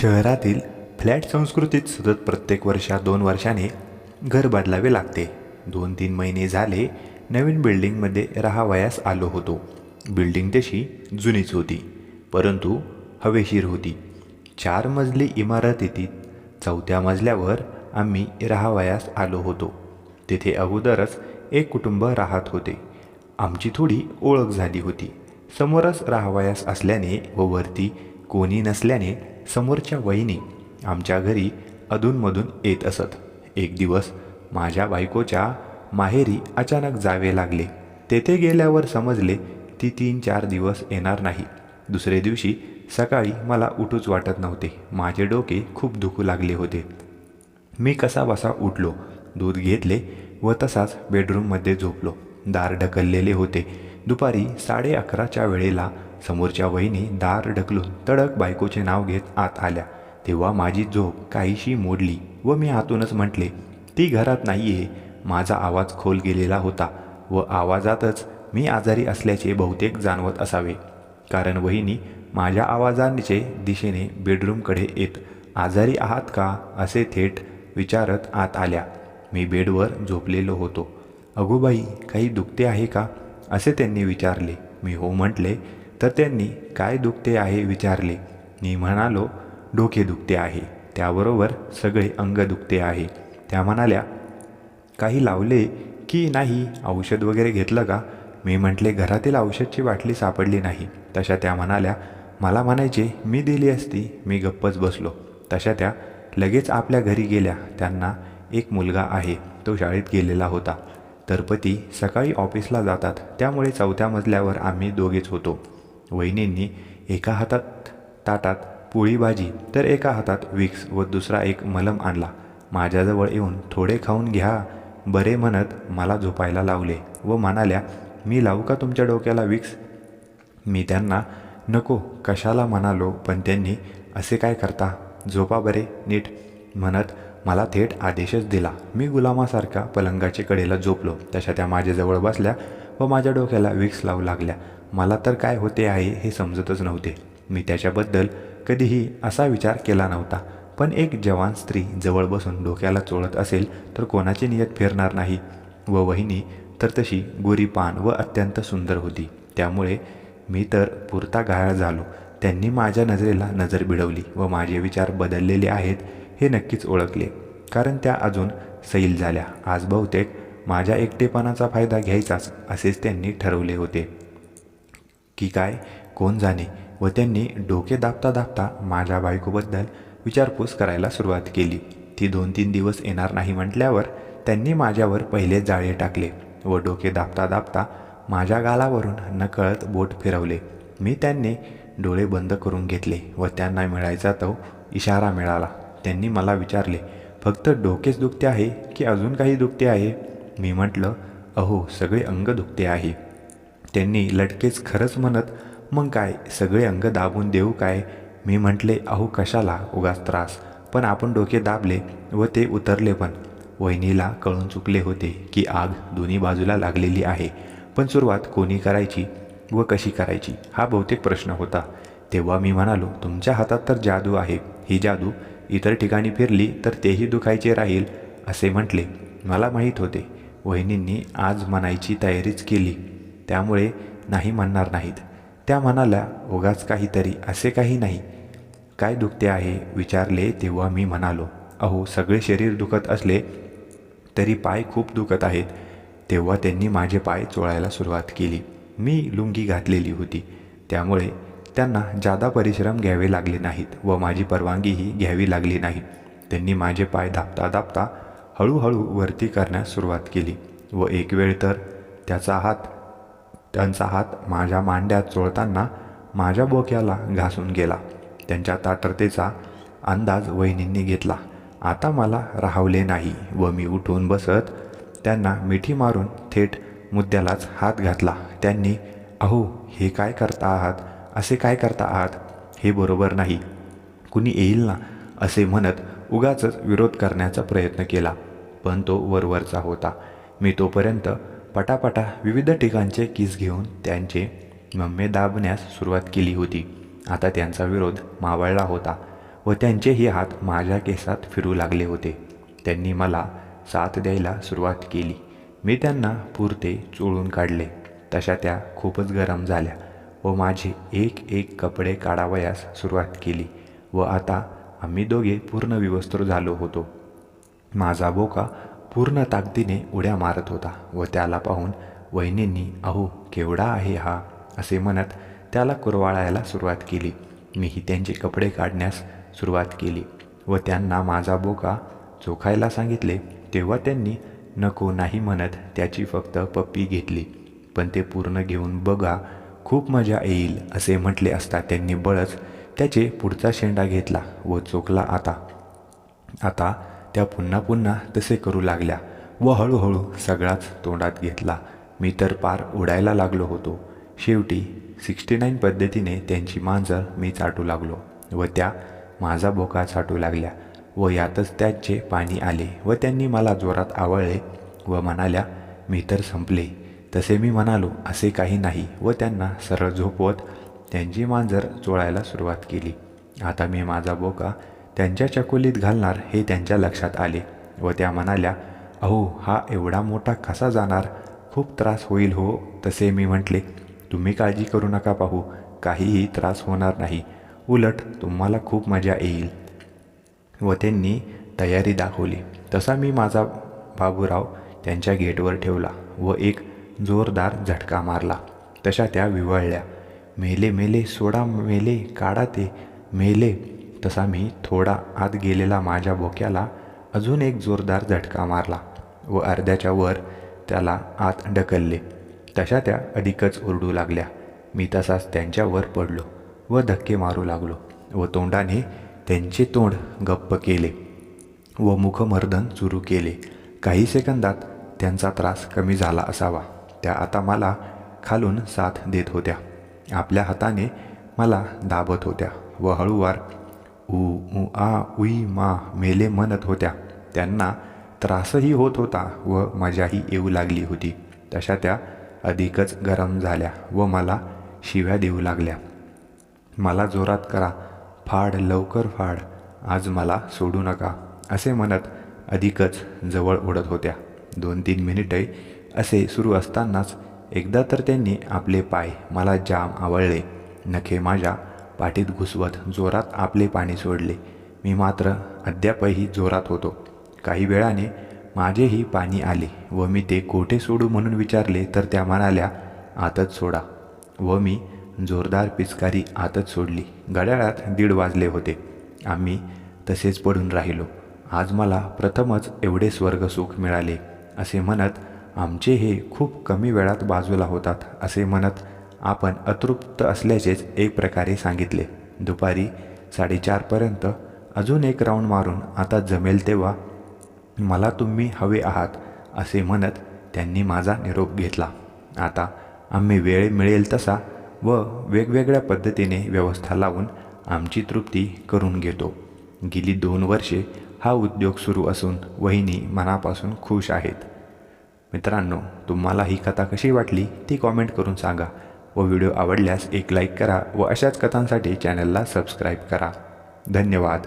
शहरातील फ्लॅट संस्कृतीत सतत प्रत्येक वर्षा दोन वर्षाने घर बदलावे लागते. दोन तीन महिने झाले नवीन बिल्डिंगमध्ये राहावयास आलो होतो. बिल्डिंग तशी जुनीच होती परंतु हवेशीर होती. चार मजली इमारत येती चौथ्या मजल्यावर आम्ही राहावयास आलो होतो. तेथे अगोदरच एक कुटुंब राहत होते. आमची थोडी ओळख झाली होती. समोरच राहावयास असल्याने व वरती कोणी नसल्याने समोरच्या वहिनी आमच्या घरी अधूनमधून येत असत. एक दिवस माझ्या बायकोच्या माहेरी अचानक जावे लागले. तेथे गेल्यावर समजले ती तीन चार दिवस येणार नाही. दुसरे दिवशी सकाळी मला उठूच वाटत नव्हते. माझे डोके खूप दुखू लागले होते. मी कसा बसा उठलो दूध घेतले व तसाच बेडरूममध्ये झोपलो. दार ढकललेले होते. दुपारी साडे अकराच्या वेळेला समोरच्या वहिनी दार ढकलून तडक बायकोचे नाव घेत आत आल्या. तेव्हा माझी झोप काहीशी मोडली व मी आतूनच म्हटले ती घरात नाही आहे माझा आवाज खोल गेलेला होता व आवाजातच मी आजारी असल्याचे बहुतेक जाणवत असावे. कारण वहिनी माझ्या आवाजांचे दिशेने बेडरूमकडे येत आजारी आहात का? असे थेट विचारत आत आल्या. मी बेडवर झोपलेलो होतो. अगोबाई काही दुखते आहे का? असे त्यांनी विचारले. मी हो म्हटले तर त्यांनी काय दुखते आहे विचारले. मी म्हणालो डोके दुखते आहे. त्याबरोबर सगळे अंग दुखते आहे. त्या म्हणाल्या काही लावले की नाही? औषध वगैरे घेतलं का? मी म्हटले घरातील औषधची बाटली सापडली नाही. तशा त्या म्हणाल्या मला म्हणायचे मी दिली असती. मी गप्पच बसलो. तशा त्या लगेच आपल्या घरी गेल्या. त्यांना एक मुलगा आहे. तो शाळेत गेलेला होता. तर पती सकाळी ऑफिसला जातात. त्यामुळे चौथ्या मजल्यावर आम्ही दोघेच होतो. वहिनींनी एका हातात ताटात पोळी भाजी तर एका हातात विक्स व दुसरा एक मलम आणला. माझ्याजवळ येऊन थोडे खाऊन घ्या. बरे म्हणत मला झोपायला लावले व म्हणाल्या मी लावू का तुमच्या डोक्याला विक्स? मी त्यांना नको कशाला म्हणालो पण त्यांनी असे काय करता? झोपा बरे नीट. म्हणत मला थेट आदेशच दिला. मी गुलामासारखा पलंगाच्या कडेला झोपलो. तशा त्या माझ्याजवळ बसल्या व माझ्या डोक्याला विक्स लावू लागल्या. मला तर काय होते आहे हे समजतच नव्हते. मी त्याच्याबद्दल कधीही असा विचार केला नव्हता. पण एक जवान स्त्री जवळ बसून डोक्याला चोळत असेल तर कोणाची नियत फिरणार नाही. व वहिनी तर तशी गोरीपान व अत्यंत सुंदर होती. त्यामुळे मी तर पुरता घायाळ झालो. त्यांनी माझ्या नजरेला नजर भिडवली व माझे विचार बदललेले आहेत हे नक्कीच ओळखले. कारण त्या अजून सैल झाल्या. आज बहुतेक माझ्या एकटेपणाचा फायदा घ्यायचाच असेच त्यांनी ठरवले होते. की काय कोण जाणे व त्यांनी डोके दाबता दाबता माझ्या बायकोबद्दल विचारपूस करायला सुरुवात केली. ती दोन तीन दिवस येणार नाही म्हटल्यावर त्यांनी माझ्यावर पहिले जाळे टाकले व डोके दाबता दाबता माझ्या गालावरून नकळत बोट फिरवले. मी त्यांनी डोळे बंद करून घेतले व त्यांना मिळायचा तो इशारा मिळाला. त्यांनी मला विचारले फक्त डोकेच दुखते आहे की अजून काही दुखते आहे? मी म्हटलं अहो सगळे अंग दुखते आहे. त्यांनी लटकेच खरंच म्हणत मग काय सगळे अंग दाबून देऊ काय? मी म्हटले अहो कशाला? उगाच त्रास. पण आपण डोके दाबले व ते उतरले पण. वहिनीला कळून चुकले होते की आग दोन्ही बाजूला लागलेली आहे. पण सुरुवात कोणी करायची व कशी करायची हा बहुतेक प्रश्न होता. तेव्हा मी म्हणालो तुमच्या हातात तर जादू आहे. ही जादू इतर ठिकाणी फिरली तर तेही दुखायचे राहील असे म्हटले. मला माहीत होते. वहिनींनी आज म्हणायची तयारीच केली. त्यामुळे नाही म्हणणार नाहीत. त्या म्हणाल्या उगाच काहीतरी असे काही नाही. काय दुखते आहे? विचारले तेव्हा मी म्हणालो अहो सगळे शरीर दुखत असले तरी पाय खूप दुखत आहेत. तेव्हा त्यांनी माझे पाय चोळायला सुरुवात केली. मी लुंगी घातलेली होती. त्यामुळे त्यांना जादा परिश्रम घ्यावे लागले नाहीत व माझी परवानगीही घ्यावी लागली नाही. त्यांनी माझे पाय दाबता दाबता हळूहळू वरती करण्यास सुरुवात केली व एक वेळ तर त्याचा हात त्यांचा हात माझ्या मांड्यात चोळताना माझ्या बोक्याला घासून गेला. त्यांच्या तातरतेचा अंदाज वहिनींनी घेतला. आता मला राहवले नाही व मी उठून बसत त्यांना मिठी मारून थेट मुद्द्यालाच हात घातला. त्यांनी अहो हे काय करता आहात? असे काय करता आहात? हे बरोबर नाही. कुणी येईल ना? असे म्हणत उगाचच विरोध करण्याचा प्रयत्न केला. पण तो वरवरचा होता. मी तोपर्यंत पटापटा विविध ठिकाणचे किस घेऊन त्यांचे मम्मे दाबण्यास सुरुवात केली होती. आता त्यांचा विरोध मावळला होता व त्यांचेही हात माझ्या केसात फिरू लागले होते. त्यांनी मला साथ द्यायला सुरुवात केली. मी त्यांना पुरते चोळून काढले. तशा त्या खूपच गरम झाल्या व माझे एक एक कपडे काढावयास सुरुवात केली व आता आम्ही दोघे पूर्ण विवस्त्र झालो होतो. माझा बोका पूर्ण ताकदीने उड्या मारत होता व त्याला पाहून वहिनींनी अहो केवढा आहे हा? असे म्हणत त्याला कुरवाळायला सुरुवात केली. मीही त्यांचे कपडे काढण्यास सुरुवात केली व त्यांना माझा बोका चोखायला सांगितले. तेव्हा त्यांनी नको नाही म्हणत त्याची फक्त पप्पी घेतली. पण ते पूर्ण घेऊन बघा खूप मजा येईल असे म्हटले असता त्यांनी बळच त्याचे पुढचा शेंडा घेतला व चोखला आता. आता त्या पुन्हा पुन्हा तसे करू लागल्या व हळूहळू सगळाच तोंडात घेतला. मी तर पार उडायला लागलो होतो. शेवटी सिक्स्टी नाईन पद्धतीने त्यांची मांजर मी चाटू लागलो व त्या माझा बोका चाटू लागल्या व यातच त्याचे पाणी आले व त्यांनी मला जोरात आवळले व म्हणाल्या मी तर संपले. तसे मी म्हणालो असे काही नाही व त्यांना सरळ झोपवत त्यांची मांजर चोळायला सुरुवात केली. आता मी माझा बोका त्यांच्या चकोलीत घालणार हे त्यांच्या लक्षात आले व त्या म्हणाल्या अहो हा एवढा मोठा कसा जाणार? खूप त्रास होईल हो. तसे मी म्हटले तुम्ही काळजी करू नका पाहू काहीही त्रास होणार नाही. उलट तुम्हाला खूप मजा येईल. व त्यांनी तयारी दाखवली. तसा मी माझा बाबूराव त्यांच्या गेटवर ठेवला व एक जोरदार झटका मारला. तशा त्या विवळल्या मेले मेले सोडा मेले काढा ते मेले. तसा मी थोडा आत गेलेला माझ्या बोक्याला अजून एक जोरदार झटका मारला व अर्ध्याच्या वर त्याला आत ढकलले. तशा त्या अधिकच ओरडू लागल्या. मी तसाच त्यांच्यावर पडलो व धक्के मारू लागलो व तोंडाने त्यांचे तोंड गप्प केले व मुखमर्दन सुरू केले. काही सेकंदात त्यांचा त्रास कमी झाला असावा. त्या आता मला खालून साथ देत होत्या. आपल्या हाताने मला दाबत होत्या व हळूवार उ उ आ उई मा मेले म्हणत होत्या. त्यांना त्रासही होत होता व मजाही येऊ लागली होती. तशा त्या अधिकच गरम झाल्या व मला शिव्या देऊ लागल्या. मला जोरात करा. फाड लवकर फाड. आज मला सोडू नका. असे म्हणत अधिकच जवळ ओढत होत्या. दोन तीन मिनिटे असे सुरू असतानाच एकदा तर त्यांनी आपले पाय मला जाम आवळले. नखे माझ्या पाठीत घुसवत जोरात आपले पाणी सोडले. मी मात्र अद्यापही जोरात होतो. काही वेळाने माझेही पाणी आले व मी ते कोठे सोडू म्हणून विचारले तर त्या म्हणाल्या आतच सोडा. व मी जोरदार पिचकारी आतच सोडली. घड्याळात दीड वाजले होते. आम्ही तसेच पडून राहिलो. आज मला प्रथमच एवढे स्वर्गसुख मिळाले असे म्हणत आमचे हे खूप कमी वेळात बाजूला होतात असे म्हणत आपण अतृप्त असल्याचेच एक प्रकारे सांगितले. दुपारी साडेचारपर्यंत अजून एक राऊंड मारून आता जमेल तेव्हा मला तुम्ही हवे आहात असे म्हणत त्यांनी माझा निरोप घेतला. आता आम्ही वेळ मिळेल तसा व वेगवेगळ्या पद्धतीने व्यवस्था लावून आमची तृप्ती करून घेतो. गेली दोन वर्षे हा उद्योग सुरू असून वहिनी मनापासून खुश आहेत. मित्रांनो तुम्हाला ही कथा कशी वाटली ती कॉमेंट करून सांगा. व व्हिडिओ आवडल्यास एक लाईक करा व अशाच कथांसाठी चॅनलला सबस्क्राईब करा. धन्यवाद.